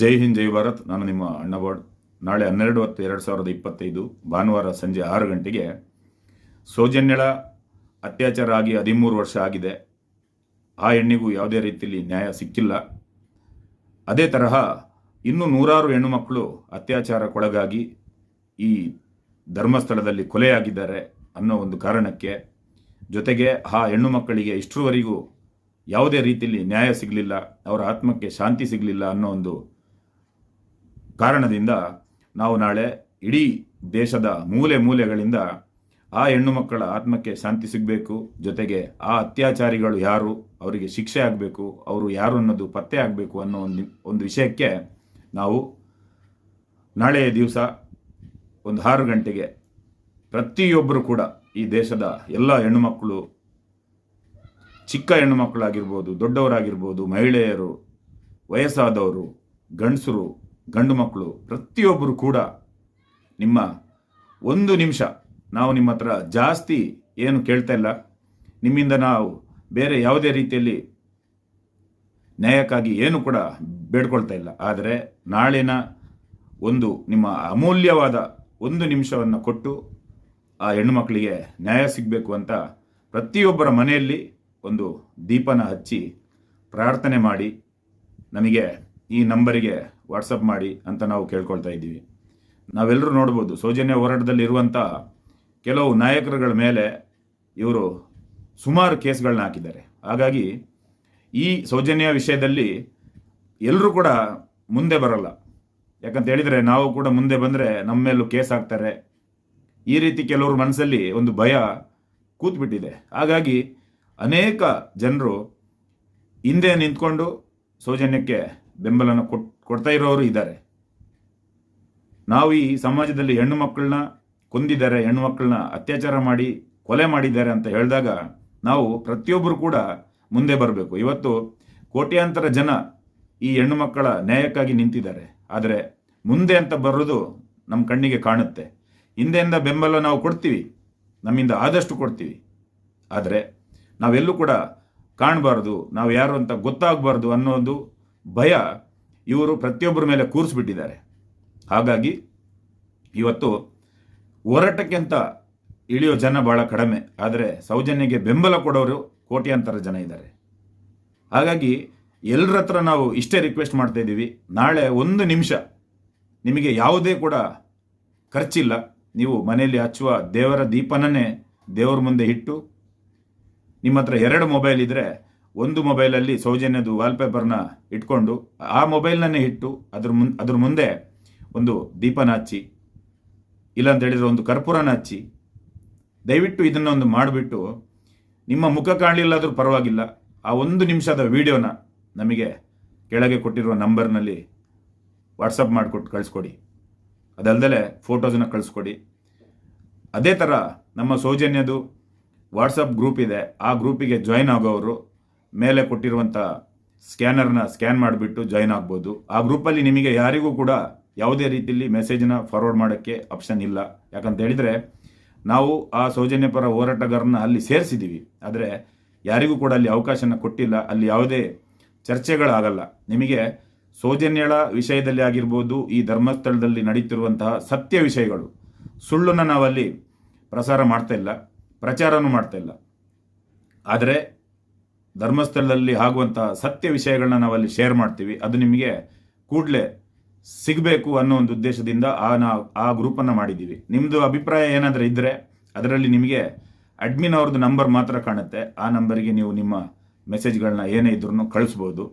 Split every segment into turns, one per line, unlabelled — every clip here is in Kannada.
ಜೈ ಹಿಂದ್, ಜೈ ಭಾರತ್. ನಾನು ನಿಮ್ಮ ಅಣ್ಣಬಾಡ್ ನಾಳೆ ಹನ್ನೆರಡು ಹತ್ತು ಎರಡು ಸಾವಿರದ ಇಪ್ಪತ್ತೈದು, ಭಾನುವಾರ ಸಂಜೆ ಆರು ಗಂಟೆಗೆ ಸೌಜನ್ಯಳ ಅತ್ಯಾಚಾರ ಆಗಿ ಹದಿಮೂರು ವರ್ಷ ಆಗಿದೆ. ಆ ಹೆಣ್ಣಿಗೂ ಯಾವುದೇ ರೀತಿಯಲ್ಲಿ ನ್ಯಾಯ ಸಿಕ್ಕಿಲ್ಲ. ಅದೇ ತರಹ ಇನ್ನೂ ನೂರಾರು ಹೆಣ್ಣು ಮಕ್ಕಳು ಅತ್ಯಾಚಾರಕ್ಕೊಳಗಾಗಿ ಈ ಧರ್ಮಸ್ಥಳದಲ್ಲಿ ಕೊಲೆಯಾಗಿದ್ದಾರೆ ಅನ್ನೋ ಒಂದು ಕಾರಣಕ್ಕೆ ಜೊತೆಗೆ ಆ ಹೆಣ್ಣು ಮಕ್ಕಳಿಗೆ ಇಷ್ಟರವರೆಗೂ ಯಾವುದೇ ರೀತಿಯಲ್ಲಿ ನ್ಯಾಯ ಸಿಗಲಿಲ್ಲ, ಅವರ ಆತ್ಮಕ್ಕೆ ಶಾಂತಿ ಸಿಗಲಿಲ್ಲ ಅನ್ನೋ ಒಂದು ಕಾರಣದಿಂದ ನಾವು ನಾಳೆ ಇಡೀ ದೇಶದ ಮೂಲೆ ಮೂಲೆಗಳಿಂದ ಆ ಹೆಣ್ಣು ಮಕ್ಕಳ ಆತ್ಮಕ್ಕೆ ಶಾಂತಿ ಸಿಗಬೇಕು, ಜೊತೆಗೆ ಆ ಅತ್ಯಾಚಾರಿಗಳು ಯಾರು, ಅವರಿಗೆ ಶಿಕ್ಷೆ ಆಗಬೇಕು, ಅವರು ಯಾರು ಅನ್ನೋದು ಪತ್ತೆ ಆಗಬೇಕು ಅನ್ನೋ ಒಂದು ಒಂದು ವಿಷಯಕ್ಕೆ ನಾವು ನಾಳೆಯ ದಿವಸ ಒಂದು ಆರು ಗಂಟೆಗೆ ಪ್ರತಿಯೊಬ್ಬರು ಕೂಡ ಈ ದೇಶದ ಎಲ್ಲ ಹೆಣ್ಣುಮಕ್ಕಳು ಚಿಕ್ಕ ಹೆಣ್ಣು ಮಕ್ಕಳಾಗಿರ್ಬೋದು, ದೊಡ್ಡವರಾಗಿರ್ಬೋದು, ಮಹಿಳೆಯರು, ವಯಸ್ಸಾದವರು, ಗಂಡಸರು ಗಂಡು ಮಕ್ಕಳು, ಪ್ರತಿಯೊಬ್ಬರು ಕೂಡ ನಿಮ್ಮ ಒಂದು ನಿಮಿಷ ನಾವು ನಿಮ್ಮ ಹತ್ರ ಜಾಸ್ತಿ ಏನು ಕೇಳ್ತಾ ಇಲ್ಲ. ನಿಮ್ಮಿಂದ ನಾವು ಬೇರೆ ಯಾವುದೇ ರೀತಿಯಲ್ಲಿ ನ್ಯಾಯಕ್ಕಾಗಿ ಏನು ಕೂಡ ಬೇಡ್ಕೊಳ್ತಾ ಇಲ್ಲ. ಆದರೆ ನಾಳಿನ ಒಂದು ನಿಮ್ಮ ಅಮೂಲ್ಯವಾದ ಒಂದು ನಿಮಿಷವನ್ನು ಕೊಟ್ಟು ಆ ಹೆಣ್ಣು ಮಕ್ಕಳಿಗೆ ನ್ಯಾಯ ಸಿಗಬೇಕು ಅಂತ ಪ್ರತಿಯೊಬ್ಬರ ಮನೆಯಲ್ಲಿ ಒಂದು ದೀಪನ ಹಚ್ಚಿ ಪ್ರಾರ್ಥನೆ ಮಾಡಿ. ನಮಗೆ ಈ ನಂಬರಿಗೆ ವಾಟ್ಸಪ್ ಮಾಡಿ ಅಂತ ನಾವು ಕೇಳ್ಕೊಳ್ತಾ ಇದ್ದೀವಿ. ನಾವೆಲ್ಲರೂ ನೋಡ್ಬೋದು, ಸೌಜನ್ಯ ಹೋರಾಟದಲ್ಲಿ ಇರುವಂಥ ಕೆಲವು ನಾಯಕರುಗಳ ಮೇಲೆ ಇವರು ಸುಮಾರು ಕೇಸ್ಗಳನ್ನ ಹಾಕಿದ್ದಾರೆ. ಹಾಗಾಗಿ ಈ ಸೌಜನ್ಯ ವಿಷಯದಲ್ಲಿ ಎಲ್ಲರೂ ಕೂಡ ಮುಂದೆ ಬರಲ್ಲ. ಯಾಕಂತ ಹೇಳಿದರೆ ನಾವು ಕೂಡ ಮುಂದೆ ಬಂದರೆ ನಮ್ಮ ಮೇಲೂ ಕೇಸ್ ಹಾಕ್ತಾರೆ. ಈ ರೀತಿ ಕೆಲವ್ರ ಮನಸ್ಸಲ್ಲಿ ಒಂದು ಭಯ ಕೂತ್ಬಿಟ್ಟಿದೆ. ಹಾಗಾಗಿ ಅನೇಕ ಜನರು ಹಿಂದೆ ನಿಂತ್ಕೊಂಡು ಸೌಜನ್ಯಕ್ಕೆ ಬೆಂಬಲನ ಕೊಟ್ ಕೊಡ್ತಾ ಇರೋರು ಇದ್ದಾರೆ. ನಾವು ಈ ಸಮಾಜದಲ್ಲಿ ಹೆಣ್ಣು ಮಕ್ಕಳನ್ನ ಕೊಂದಿದ್ದಾರೆ, ಹೆಣ್ಣು ಮಕ್ಕಳನ್ನ ಅತ್ಯಾಚಾರ ಮಾಡಿ, ಕೊಲೆ ಮಾಡಿದ್ದಾರೆ ಅಂತ ಹೇಳಿದಾಗ ನಾವು ಪ್ರತಿಯೊಬ್ಬರು ಕೂಡ ಮುಂದೆ ಬರಬೇಕು. ಇವತ್ತು ಕೋಟ್ಯಾಂತರ ಜನ ಈ ಹೆಣ್ಣು ಮಕ್ಕಳ ನ್ಯಾಯಕ್ಕಾಗಿ ನಿಂತಿದ್ದಾರೆ. ಆದರೆ ಮುಂದೆ ಅಂತ ಬರೋದು ನಮ್ಮ ಕಣ್ಣಿಗೆ ಕಾಣುತ್ತೆ. ಹಿಂದೆಯಿಂದ ಬೆಂಬಲ ನಾವು ಕೊಡ್ತೀವಿ, ನಮ್ಮಿಂದ ಆದಷ್ಟು ಕೊಡ್ತೀವಿ. ಆದರೆ ನಾವೆಲ್ಲೂ ಕೂಡ ಕಾಣಬಾರ್ದು ನಾವು ಯಾರು ಅಂತ ಗೊತ್ತಾಗಬಾರ್ದು ಅನ್ನೋದು ಭಯ ಇವರು ಪ್ರತಿಯೊಬ್ಬರ ಮೇಲೆ ಕೂರಿಸ್ಬಿಟ್ಟಿದ್ದಾರೆ ಹಾಗಾಗಿ ಇವತ್ತು ಹೋರಾಟಕ್ಕಿಂತ ಇಳಿಯೋ ಜನ ಬಹಳ ಕಡಿಮೆ, ಆದರೆ ಸೌಜನ್ಯಗೆ ಬೆಂಬಲ ಕೊಡೋರು ಕೋಟ್ಯಾಂತರ ಜನ ಇದ್ದಾರೆ. ಹಾಗಾಗಿ ಎಲ್ಲರ ಹತ್ರ ನಾವು ಇಷ್ಟೇ ರಿಕ್ವೆಸ್ಟ್ ಮಾಡ್ತಾ ಇದ್ದೀವಿ, ನಾಳೆ ಒಂದು ನಿಮಿಷ ನಿಮಗೆ ಯಾವುದೇ ಕೂಡ ಖರ್ಚಿಲ್ಲ, ನೀವು ಮನೆಯಲ್ಲಿ ಹಚ್ಚುವ ದೇವರ ದೀಪನನ್ನೇ ದೇವರ ಮುಂದೆ ಇಟ್ಟು, ನಿಮ್ಮ ಹತ್ರ ಎರಡು ಮೊಬೈಲ್ ಇದ್ದರೆ ಒಂದು ಮೊಬೈಲಲ್ಲಿ ಸೌಜನ್ಯದು ವಾಲ್ಪೇಪರ್ನ ಇಟ್ಕೊಂಡು ಆ ಮೊಬೈಲ್ನನ್ನೇ ಇಟ್ಟು ಅದ್ರ ಮುನ್, ಅದ್ರ ಮುಂದೆ ಒಂದು ದೀಪನ ಹಚ್ಚಿ, ಇಲ್ಲ ಹೇಳಿದರೆ ಒಂದು ಕರ್ಪೂರನ ಹಚ್ಚಿ, ದಯವಿಟ್ಟು ಇದನ್ನೊಂದು ಮಾಡಿಬಿಟ್ಟು ನಿಮ್ಮ ಮುಖ ಕಾಣಲಿಲ್ಲಾದರೂ ಪರವಾಗಿಲ್ಲ. ಆ ಒಂದು ನಿಮಿಷದ ವಿಡಿಯೋನ ನಮಗೆ ಕೆಳಗೆ ಕೊಟ್ಟಿರುವ ನಂಬರ್ನಲ್ಲಿ ವಾಟ್ಸಪ್ ಮಾಡಿಕೊಟ್ಟು ಕಳಿಸ್ಕೊಡಿ. ಅದಲ್ಲದೆ ಫೋಟೋಸನ್ನ ಕಳಿಸ್ಕೊಡಿ. ಅದೇ ಥರ ನಮ್ಮ ಸೌಜನ್ಯದು ವಾಟ್ಸಪ್ ಗ್ರೂಪ್ ಇದೆ. ಆ ಗ್ರೂಪಿಗೆ ಜಾಯ್ನ್ ಆಗೋರು ಮೇಲೆ ಕೊಟ್ಟಿರುವಂಥ ಸ್ಕ್ಯಾನರ್ನ ಸ್ಕ್ಯಾನ್ ಮಾಡಿಬಿಟ್ಟು ಜಾಯ್ನ್ ಆಗ್ಬೋದು. ಆ ಗ್ರೂಪಲ್ಲಿ ನಿಮಗೆ ಯಾರಿಗೂ ಕೂಡ ಯಾವುದೇ ರೀತಿಯಲ್ಲಿ ಮೆಸೇಜ್ನ ಫಾರ್ವರ್ಡ್ ಮಾಡೋಕ್ಕೆ ಆಪ್ಷನ್ ಇಲ್ಲ. ಯಾಕಂತ ಹೇಳಿದರೆ, ನಾವು ಆ ಸೌಜನ್ಯ ಪರ ಹೋರಾಟಗಾರನ ಅಲ್ಲಿ ಸೇರಿಸಿದ್ದೀವಿ ಆದರೆ ಯಾರಿಗೂ ಕೂಡ ಅಲ್ಲಿ ಅವಕಾಶನ ಕೊಟ್ಟಿಲ್ಲ. ಅಲ್ಲಿ ಯಾವುದೇ ಚರ್ಚೆಗಳಾಗಲ್ಲ. ನಿಮಗೆ ಸೌಜನ್ಯಳ ವಿಷಯದಲ್ಲಿ ಆಗಿರ್ಬೋದು, ಈ ಧರ್ಮಸ್ಥಳದಲ್ಲಿ ನಡೀತಿರುವಂತಹ ಸತ್ಯ ವಿಷಯಗಳು, ಸುಳ್ಳನ್ನು ನಾವಲ್ಲಿ ಪ್ರಸಾರ ಮಾಡ್ತಾ ಇಲ್ಲ, ಪ್ರಚಾರನೂ ಮಾಡ್ತಾ ಇಲ್ಲ. ಆದರೆ ಧರ್ಮಸ್ಥಳದಲ್ಲಿ ಆಗುವಂಥ ಸತ್ಯ ವಿಷಯಗಳನ್ನ ನಾವಲ್ಲಿ ಶೇರ್ ಮಾಡ್ತೀವಿ. ಅದು ನಿಮಗೆ ಕೂಡಲೇ ಸಿಗಬೇಕು ಅನ್ನೋ ಒಂದು ಉದ್ದೇಶದಿಂದ ಆ ನಾ, ಆ ಗ್ರೂಪನ್ನು ಮಾಡಿದ್ದೀವಿ. ನಿಮ್ಮದು ಅಭಿಪ್ರಾಯ ಏನಾದರೂ ಇದ್ದರೆ ಅದರಲ್ಲಿ ನಿಮಗೆ ಅಡ್ಮಿನ್ ಅವ್ರದ್ದು ನಂಬರ್ ಮಾತ್ರ ಕಾಣುತ್ತೆ. ಆ ನಂಬರಿಗೆ ನೀವು ನಿಮ್ಮ ಮೆಸೇಜ್ಗಳನ್ನ ಏನೇ ಇದ್ರೂ ಕಳಿಸ್ಬೋದು.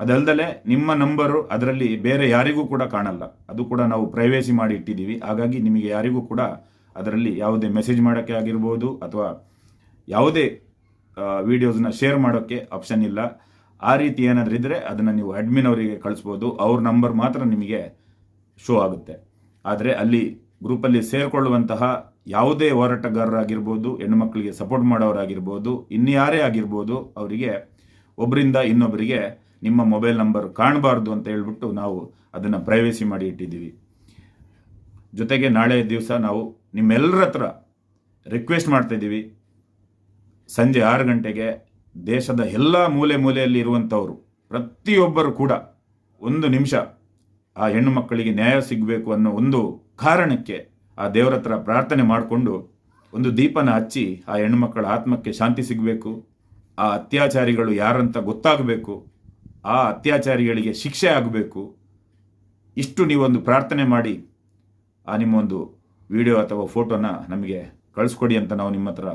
ಅದಲ್ಲದೆ ನಿಮ್ಮ ನಂಬರು ಅದರಲ್ಲಿ ಬೇರೆ ಯಾರಿಗೂ ಕೂಡ ಕಾಣಲ್ಲ. ಅದು ಕೂಡ ನಾವು ಪ್ರೈವೇಸಿ ಮಾಡಿ ಇಟ್ಟಿದ್ದೀವಿ. ಹಾಗಾಗಿ ನಿಮಗೆ ಯಾರಿಗೂ ಕೂಡ ಅದರಲ್ಲಿ ಯಾವುದೇ ಮೆಸೇಜ್ ಮಾಡೋಕ್ಕೆ ಆಗಿರ್ಬೋದು ಅಥವಾ ಯಾವುದೇ ವಿಡಿಯೋಸ್ನ ಶೇರ್ ಮಾಡೋಕ್ಕೆ ಆಪ್ಷನ್ ಇಲ್ಲ. ಆ ರೀತಿ ಏನಾದರೂ ಇದ್ದರೆ ಅದನ್ನು ನೀವು ಅಡ್ಮಿನ್ ಅವರಿಗೆ ಕಳಿಸ್ಬೋದು. ಅವ್ರ ನಂಬರ್ ಮಾತ್ರ ನಿಮಗೆ ಶೋ ಆಗುತ್ತೆ. ಆದರೆ ಅಲ್ಲಿ ಗ್ರೂಪಲ್ಲಿ ಸೇರಿಕೊಳ್ಳುವಂತಹ ಯಾವುದೇ ಹೋರಾಟಗಾರರಾಗಿರ್ಬೋದು ಹೆಣ್ಣುಮಕ್ಕಳಿಗೆ ಸಪೋರ್ಟ್ ಮಾಡೋರಾಗಿರ್ಬೋದು, ಇನ್ಯಾರೇ ಆಗಿರ್ಬೋದು, ಅವರಿಗೆ ಒಬ್ಬರಿಂದ ಇನ್ನೊಬ್ಬರಿಗೆ ನಿಮ್ಮ ಮೊಬೈಲ್ ನಂಬರ್ ಕಾಣಬಾರ್ದು ಅಂತ ಹೇಳ್ಬಿಟ್ಟು ನಾವು ಅದನ್ನು ಪ್ರೈವೇಸಿ ಮಾಡಿ ಇಟ್ಟಿದ್ದೀವಿ. ಜೊತೆಗೆ ನಾಳೆ ದಿವಸ ನಾವು ನಿಮ್ಮೆಲ್ಲರ ಹತ್ರ ರಿಕ್ವೆಸ್ಟ್ ಮಾಡ್ತಾ ಇದ್ದೀವಿ. ಸಂಜೆ ಆರು ಗಂಟೆಗೆ ದೇಶದ ಎಲ್ಲ ಮೂಲೆ ಮೂಲೆಯಲ್ಲಿ ಇರುವಂಥವರು, ಪ್ರತಿಯೊಬ್ಬರು ಕೂಡ ಒಂದು ನಿಮಿಷ ಆ ಹೆಣ್ಣು ಮಕ್ಕಳಿಗೆ ನ್ಯಾಯ ಸಿಗಬೇಕು ಅನ್ನೋ ಒಂದು ಕಾರಣಕ್ಕೆ ಆ ದೇವರ ಹತ್ರ ಪ್ರಾರ್ಥನೆ ಮಾಡಿಕೊಂಡು ಒಂದು ದೀಪನ ಹಚ್ಚಿ ಆ ಹೆಣ್ಣು ಮಕ್ಕಳ ಆತ್ಮಕ್ಕೆ ಶಾಂತಿ ಸಿಗಬೇಕು. ಆ ಅತ್ಯಾಚಾರಿಗಳು ಯಾರಂತ ಗೊತ್ತಾಗಬೇಕು. ಆ ಅತ್ಯಾಚಾರಿಗಳಿಗೆ ಶಿಕ್ಷೆ ಆಗಬೇಕು. ಇಷ್ಟು ನೀವೊಂದು ಪ್ರಾರ್ಥನೆ ಮಾಡಿ ಆ ನಿಮ್ಮ ಒಂದು ವಿಡಿಯೋ ಅಥವಾ ಫೋಟೋನ ನಮಗೆ ಕಳಿಸ್ಕೊಡಿ ಅಂತ ನಾವು ನಿಮ್ಮ ಹತ್ರ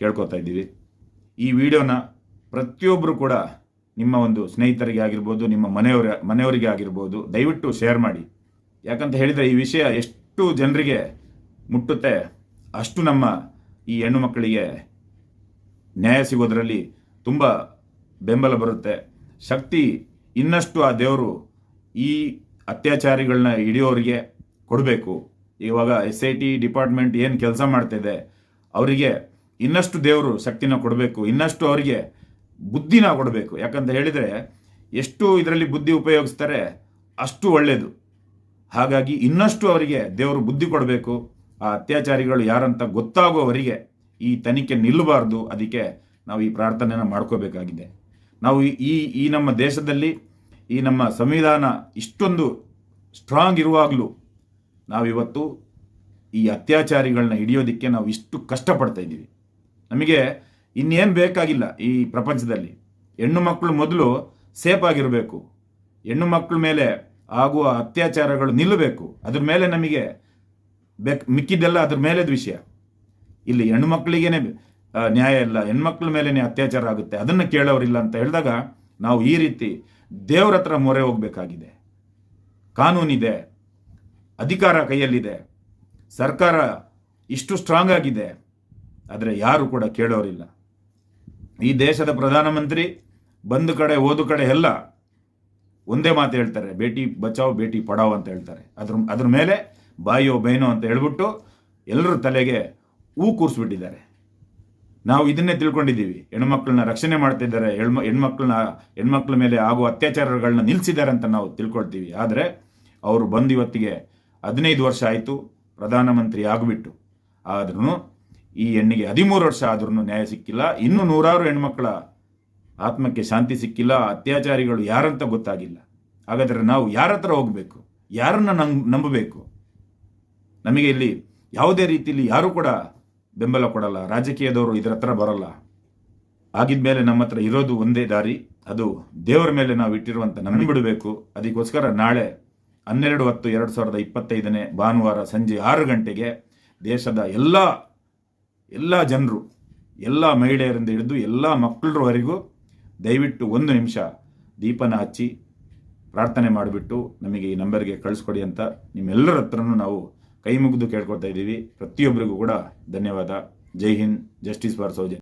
ಕೇಳ್ಕೊತಾ ಇದ್ದೀವಿ. ಈ ವಿಡಿಯೋನ ಪ್ರತಿಯೊಬ್ಬರು ಕೂಡ ನಿಮ್ಮ ಒಂದು ಸ್ನೇಹಿತರಿಗೆ ಆಗಿರ್ಬೋದು, ನಿಮ್ಮ ಮನೆಯವರ, ಮನೆಯವರಿಗೆ ಆಗಿರ್ಬೋದು, ದಯವಿಟ್ಟು ಶೇರ್ ಮಾಡಿ. ಯಾಕಂತ ಹೇಳಿದರೆ ಈ ವಿಷಯ ಎಷ್ಟು ಜನರಿಗೆ ಮುಟ್ಟುತ್ತೆ, ಅಷ್ಟು ನಮ್ಮ ಈ ಹೆಣ್ಣು ಮಕ್ಕಳಿಗೆ ನ್ಯಾಯ ಸಿಗೋದರಲ್ಲಿ ತುಂಬ ಬೆಂಬಲ ಬರುತ್ತೆ. ಶಕ್ತಿ ಇನ್ನಷ್ಟು ಆ ದೇವರು ಈ ಅತ್ಯಾಚಾರಿಗಳನ್ನ ಹಿಡಿಯೋರಿಗೆ ಕೊಡಬೇಕು. ಇವಾಗ ಎಸ್ ಐ ಟಿ ಡಿಪಾರ್ಟ್ಮೆಂಟ್ ಏನು ಕೆಲಸ ಮಾಡ್ತಿದೆ, ಅವರಿಗೆ ಇನ್ನಷ್ಟು ದೇವರು ಶಕ್ತಿನ ಕೊಡಬೇಕು, ಇನ್ನಷ್ಟು ಅವರಿಗೆ ಬುದ್ಧಿನ ಕೊಡಬೇಕು. ಯಾಕಂತ ಹೇಳಿದರೆ, ಎಷ್ಟು ಇದರಲ್ಲಿ ಬುದ್ಧಿ ಉಪಯೋಗಿಸ್ತಾರೆ ಅಷ್ಟು ಒಳ್ಳೆಯದು ಹಾಗಾಗಿ ಇನ್ನಷ್ಟು ಅವರಿಗೆ ದೇವರು ಬುದ್ಧಿ ಕೊಡಬೇಕು. ಆ ಅತ್ಯಾಚಾರಿಗಳು ಯಾರಂತ ಗೊತ್ತಾಗುವವರಿಗೆ ಈ ತನಿಖೆ ನಿಲ್ಲಬಾರ್ದು. ಅದಕ್ಕೆ ನಾವು ಈ ಪ್ರಾರ್ಥನೆಯನ್ನು ಮಾಡ್ಕೋಬೇಕಾಗಿದೆ. ನಾವು ಈ- ಈ ನಮ್ಮ ದೇಶದಲ್ಲಿ, ಈ ನಮ್ಮ ಸಂವಿಧಾನ ಇಷ್ಟೊಂದು ಸ್ಟ್ರಾಂಗ್ ಇರುವಾಗಲೂ ನಾವಿವತ್ತು ಈ ಅತ್ಯಾಚಾರಿಗಳನ್ನ ಹಿಡಿಯೋದಕ್ಕೆ ನಾವು ಇಷ್ಟು ಕಷ್ಟಪಡ್ತಾ ಇದ್ದೀವಿ. ನಮಗೆ ಇನ್ನೇನು ಬೇಕಾಗಿಲ್ಲ ಈ ಪ್ರಪಂಚದಲ್ಲಿ. ಹೆಣ್ಣು ಮಕ್ಕಳು ಮೊದಲು ಸೇಫ್ ಆಗಿರಬೇಕು. ಹೆಣ್ಣು ಮಕ್ಕಳ ಮೇಲೆ ಆಗುವ ಅತ್ಯಾಚಾರಗಳು ನಿಲ್ಲಬೇಕು. ಅದ್ರ ಮೇಲೆ ನಮಗೆ ಬೇಕ್, ಮಿಕ್ಕಿದ್ದೆಲ್ಲ ಅದ್ರ ಮೇಲೆದ ವಿಷಯ. ಇಲ್ಲಿ ಹೆಣ್ಣು ಮಕ್ಕಳಿಗೇನೆ ನ್ಯಾಯ ಇಲ್ಲ. ಹೆಣ್ಮಕ್ಳ ಮೇಲೇನೆ ಅತ್ಯಾಚಾರ ಆಗುತ್ತೆ. ಅದನ್ನು ಕೇಳೋರಿಲ್ಲ ಅಂತ ಹೇಳಿದಾಗ ನಾವು ಈ ರೀತಿ ದೇವ್ರ ಹತ್ರ ಮೊರೆ ಹೋಗಬೇಕಾಗಿದೆ. ಕಾನೂನಿದೆ, ಅಧಿಕಾರ ಕೈಯಲ್ಲಿದೆ, ಸರ್ಕಾರ ಇಷ್ಟು ಸ್ಟ್ರಾಂಗ್ ಆಗಿದೆ. ಆದರೆ ಯಾರು ಕೂಡ ಕೇಳೋರಿಲ್ಲ. ಈ ದೇಶದ ಪ್ರಧಾನಮಂತ್ರಿ ಬಂದು ಕಡೆ ಓದು ಕಡೆ ಎಲ್ಲ ಒಂದೇ ಮಾತು ಹೇಳ್ತಾರೆ, ಬೇಟಿ ಬಚಾವ್, ಬೇಟಿ ಪಡಾವ್ ಅಂತ ಹೇಳ್ತಾರೆ. ಅದ್ರ ಅದ್ರ ಮೇಲೆ ಬಾಯೋ, ಬೈನೋ ಅಂತ ಹೇಳ್ಬಿಟ್ಟು ಎಲ್ಲರ ತಲೆಗೆ ಹೂ ಕೂರಿಸ್ಬಿಟ್ಟಿದ್ದಾರೆ. ನಾವು ಇದನ್ನೇ ತಿಳ್ಕೊಂಡಿದ್ದೀವಿ. ಹೆಣ್ಮಕ್ಳನ್ನ ರಕ್ಷಣೆ ಮಾಡ್ತಿದ್ದಾರೆ, ಹೆಣ್ಮ, ಹೆಣ್ಮಕ್ಳನ್ನ, ಹೆಣ್ಮಕ್ಳ ಮೇಲೆ ಆಗುವ ಅತ್ಯಾಚಾರಗಳನ್ನ ನಿಲ್ಲಿಸಿದ್ದಾರೆ ಅಂತ ನಾವು ತಿಳ್ಕೊಳ್ತೀವಿ. ಆದರೆ ಅವರು ಬಂದು ಇವತ್ತಿಗೆ ಹದಿನೈದು ವರ್ಷ ಆಯಿತು, ಪ್ರಧಾನಮಂತ್ರಿ ಆಗಿಬಿಟ್ಟು. ಆದ್ರೂ ಈ ಹೆಣ್ಣಿಗೆ ಹದಿಮೂರು ವರ್ಷ ಆದ್ರೂ ನ್ಯಾಯ ಸಿಕ್ಕಿಲ್ಲ, ಇನ್ನೂ ನೂರಾರು ಹೆಣ್ಮಕ್ಳ ಆತ್ಮಕ್ಕೆ ಶಾಂತಿ ಸಿಕ್ಕಿಲ್ಲ, ಅತ್ಯಾಚಾರಿಗಳು ಯಾರಂತ ಗೊತ್ತಾಗಿಲ್ಲ. ಹಾಗಾದರೆ ನಾವು ಯಾರ ಹತ್ರ ಹೋಗಬೇಕು? ಯಾರನ್ನ ನಂಬ ನಂಬಬೇಕು? ನಮಗೆ ಇಲ್ಲಿ ಯಾವುದೇ ರೀತಿಯಲ್ಲಿ ಯಾರೂ ಕೂಡ ಬೆಂಬಲ ಕೊಡಲ್ಲ, ರಾಜಕೀಯದವರು ಇದರ ಹತ್ರ ಬರಲ್ಲ. ಆಗಿದ್ಮೇಲೆ ನಮ್ಮ ಹತ್ರ ಇರೋದು ಒಂದೇ ದಾರಿ, ಅದು ದೇವರ ಮೇಲೆ ನಾವು ಇಟ್ಟಿರುವಂತ ನಂಬಿ ಬಿಡಬೇಕು. ಅದಕ್ಕೋಸ್ಕರ ನಾಳೆ ಹನ್ನೆರಡು ಹತ್ತು ಎರಡು ಸಾವಿರದ ಇಪ್ಪತ್ತೈದನೇ ಭಾನುವಾರ ಸಂಜೆ ಆರು ಗಂಟೆಗೆ ದೇಶದ ಎಲ್ಲ ಎಲ್ಲ ಜನರು, ಎಲ್ಲ ಮಹಿಳೆಯರಿಂದ ಹಿಡಿದು ಎಲ್ಲ ಮಕ್ಕಳವರೆಗೂ ದಯವಿಟ್ಟು ಒಂದು ನಿಮಿಷ ದೀಪನ ಹಚ್ಚಿ ಪ್ರಾರ್ಥನೆ ಮಾಡಿಬಿಟ್ಟು ನಮಗೆ ಈ ನಂಬರ್ಗೆ ಕಳಿಸ್ಕೊಡಿ ಅಂತ ನಿಮ್ಮೆಲ್ಲರ ಹತ್ರನೂ ನಾವು ಕೈ ಮುಗಿದು ಕೇಳ್ಕೊತಾ ಇದ್ದೀವಿ. ಪ್ರತಿಯೊಬ್ಬರಿಗೂ ಕೂಡ ಧನ್ಯವಾದ. ಜೈ ಹಿಂದ್, ಜಸ್ಟಿಸ್ ಫಾರ್ ಸೌಜನ್